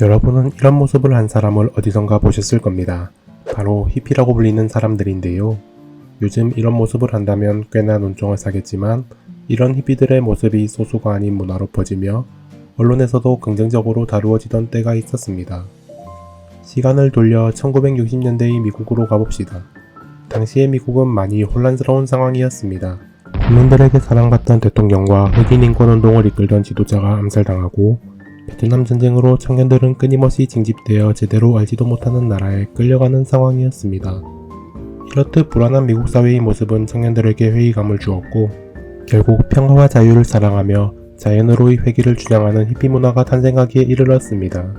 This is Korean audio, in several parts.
여러분은 이런 모습을 한 사람을 어디선가 보셨을 겁니다. 바로 히피라고 불리는 사람들인데요. 요즘 이런 모습을 한다면 꽤나 논종을 사겠지만 이런 히피들의 모습이 소수가 아닌 문화로 퍼지며 언론에서도 긍정적으로 다루어지던 때가 있었습니다. 시간을 돌려 1960년대의 미국으로 가봅시다. 당시의 미국은 많이 혼란스러운 상황이었습니다. 국민들에게 사랑받던 대통령과 흑인 인권 운동을 이끌던 지도자가 암살당하고 베트남 전쟁으로 청년들은 끊임없이 징집되어 제대로 알지도 못하는 나라에 끌려가는 상황이었습니다. 이렇듯 불안한 미국 사회의 모습은 청년들에게 회의감을 주었고 결국 평화와 자유를 사랑하며 자연으로의 회귀를 주장하는 히피 문화가 탄생하기에 이르렀습니다.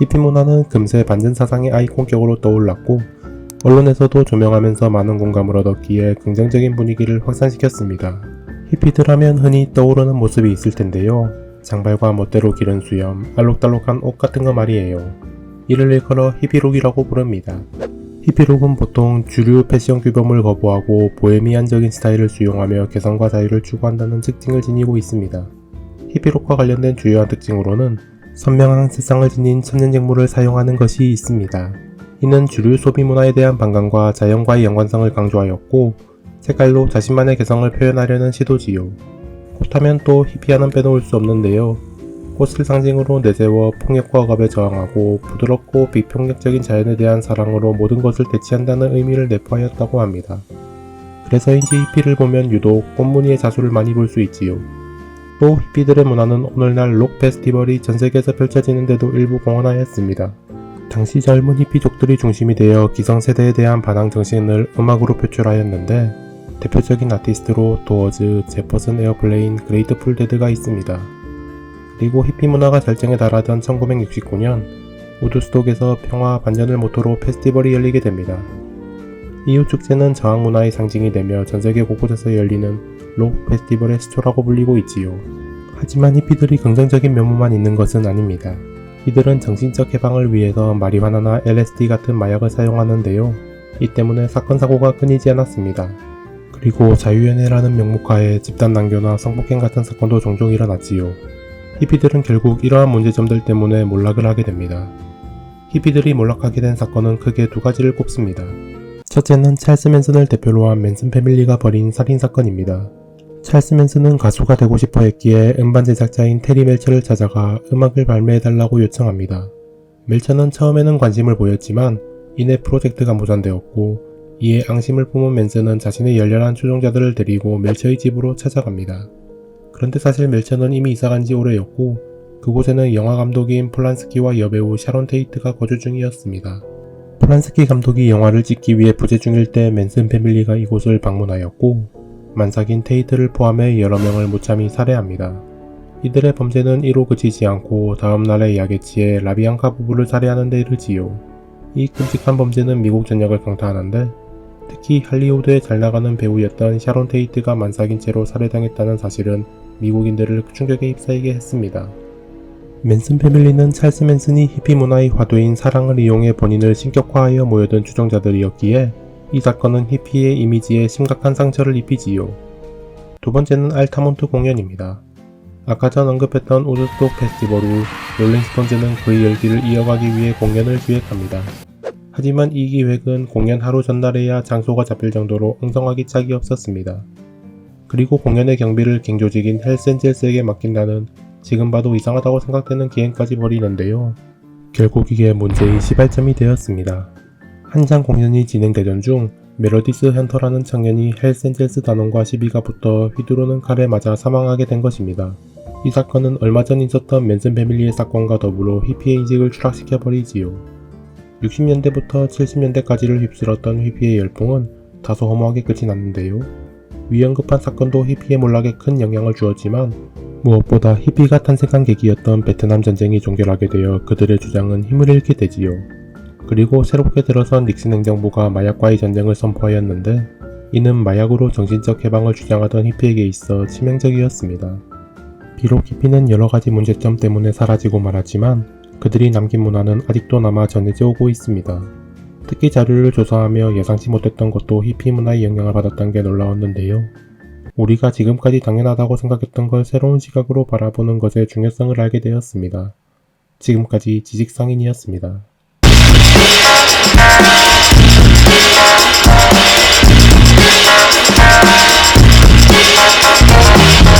히피 문화는 금세 반전 사상의 아이콘격으로 떠올랐고 언론에서도 조명하면서 많은 공감을 얻었기에 긍정적인 분위기를 확산시켰습니다. 히피들 하면 흔히 떠오르는 모습이 있을 텐데요. 장발과 멋대로 기른 수염, 알록달록한 옷 같은 거 말이에요. 이를 일컬어 히피룩이라고 부릅니다. 히피룩은 보통 주류 패션 규범을 거부하고 보헤미안적인 스타일을 수용하며 개성과 자유를 추구한다는 특징을 지니고 있습니다. 히피룩과 관련된 주요한 특징으로는 선명한 색상을 지닌 천연작물을 사용하는 것이 있습니다. 이는 주류 소비 문화에 대한 반감과 자연과의 연관성을 강조하였고 색깔로 자신만의 개성을 표현하려는 시도지요. 꽃하면 또 히피아는 빼놓을 수 없는데요. 꽃을 상징으로 내세워 폭력과 억압에 저항하고 부드럽고 비폭력적인 자연에 대한 사랑으로 모든 것을 대체한다는 의미를 내포하였다고 합니다. 그래서인지 히피를 보면 유독 꽃무늬의 자수를 많이 볼 수 있지요. 또 히피들의 문화는 오늘날 록 페스티벌이 전 세계에서 펼쳐지는데도 일부 공헌하였습니다. 당시 젊은 히피족들이 중심이 되어 기성세대에 대한 반항 정신을 음악으로 표출하였는데 대표적인 아티스트로 도어즈, 제퍼슨 에어플레인, 그레이트풀 데드가 있습니다. 그리고 히피 문화가 절정에 달하던 1969년 우드스톡에서 평화 반전을 모토로 페스티벌이 열리게 됩니다. 이후 축제는 저항 문화의 상징이 되며 전 세계 곳곳에서 열리는 록 페스티벌의 시초라고 불리고 있지요. 하지만 히피들이 긍정적인 면모만 있는 것은 아닙니다. 이들은 정신적 해방을 위해서 마리화나나 LSD 같은 마약을 사용하는데요. 이 때문에 사건 사고가 끊이지 않았습니다. 그리고 자유연애라는 명목하에 집단 난교나 성폭행 같은 사건도 종종 일어났지요. 히피들은 결국 이러한 문제점들 때문에 몰락을 하게 됩니다. 히피들이 몰락하게 된 사건은 크게 두 가지를 꼽습니다. 첫째는 찰스 맨슨을 대표로 한 맨슨 패밀리가 벌인 살인 사건입니다. 찰스 맨슨은 가수가 되고 싶어 했기에 음반 제작자인 테리 멜처를 찾아가 음악을 발매해달라고 요청합니다. 멜처는 처음에는 관심을 보였지만 이내 프로젝트가 무산되었고 이에 앙심을 품은 맨슨은 자신의 열렬한 추종자들을 데리고 멜처의 집으로 찾아갑니다. 그런데 사실 멜처는 이미 이사간 지 오래였고 그곳에는 영화 감독인 폴란스키와 여배우 샤론 테이트가 거주 중이었습니다. 폴란스키 감독이 영화를 찍기 위해 부재 중일 때 맨슨 패밀리가 이곳을 방문하였고 만삭인 테이트를 포함해 여러 명을 무참히 살해합니다. 이들의 범죄는 이로 그치지 않고 다음날의 야게치에 라비앙카 부부를 살해하는 데 이르지요. 이 끔찍한 범죄는 미국 전역을 강타하는데 특히 할리우드에 잘 나가는 배우였던 샤론 테이트가 만삭인 채로 살해당했다는 사실은 미국인들을 충격에 휩싸이게 했습니다. 맨슨 패밀리는 찰스 맨슨이 히피 문화의 화두인 사랑을 이용해 본인을 신격화하여 모여든 추종자들이었기에 이 사건은 히피의 이미지에 심각한 상처를 입히지요. 두 번째는 알타몬트 공연입니다. 아까 전 언급했던 우드스톡 페스티벌 후 롤링스톤즈는 그의 열기를 이어가기 위해 공연을 기획합니다. 하지만 이 기획은 공연 하루 전날에야 장소가 잡힐 정도로 엉성하기 짝이 없었습니다. 그리고 공연의 경비를 갱조직인 헬센젤스에게 맡긴다는 지금 봐도 이상하다고 생각되는 기행까지 벌이는데요. 결국 이게 문제의 시발점이 되었습니다. 한창 공연이 진행되던 중 메로디스 헌터라는 청년이 헬센젤스 단원과 시비가 붙어 휘두르는 칼에 맞아 사망하게 된 것입니다. 이 사건은 얼마 전 있었던 맨슨 패밀리의 사건과 더불어 히피의 인식을 추락시켜버리지요. 60년대부터 70년대까지를 휩쓸었던 히피의 열풍은 다소 허무하게 끝이 났는데요. 위험급한 사건도 히피의 몰락에 큰 영향을 주었지만 무엇보다 히피가 탄생한 계기였던 베트남 전쟁이 종결하게 되어 그들의 주장은 힘을 잃게 되지요. 그리고 새롭게 들어선 닉슨 행정부가 마약과의 전쟁을 선포하였는데 이는 마약으로 정신적 해방을 주장하던 히피에게 있어 치명적이었습니다. 비록 히피는 여러 가지 문제점 때문에 사라지고 말았지만 그들이 남긴 문화는 아직도 남아 전해져 오고 있습니다. 특히 자료를 조사하며 예상치 못했던 것도 히피 문화의 영향을 받았던 게 놀라웠는데요. 우리가 지금까지 당연하다고 생각했던 걸 새로운 시각으로 바라보는 것의 중요성을 알게 되었습니다. 지금까지 지식성인이었습니다.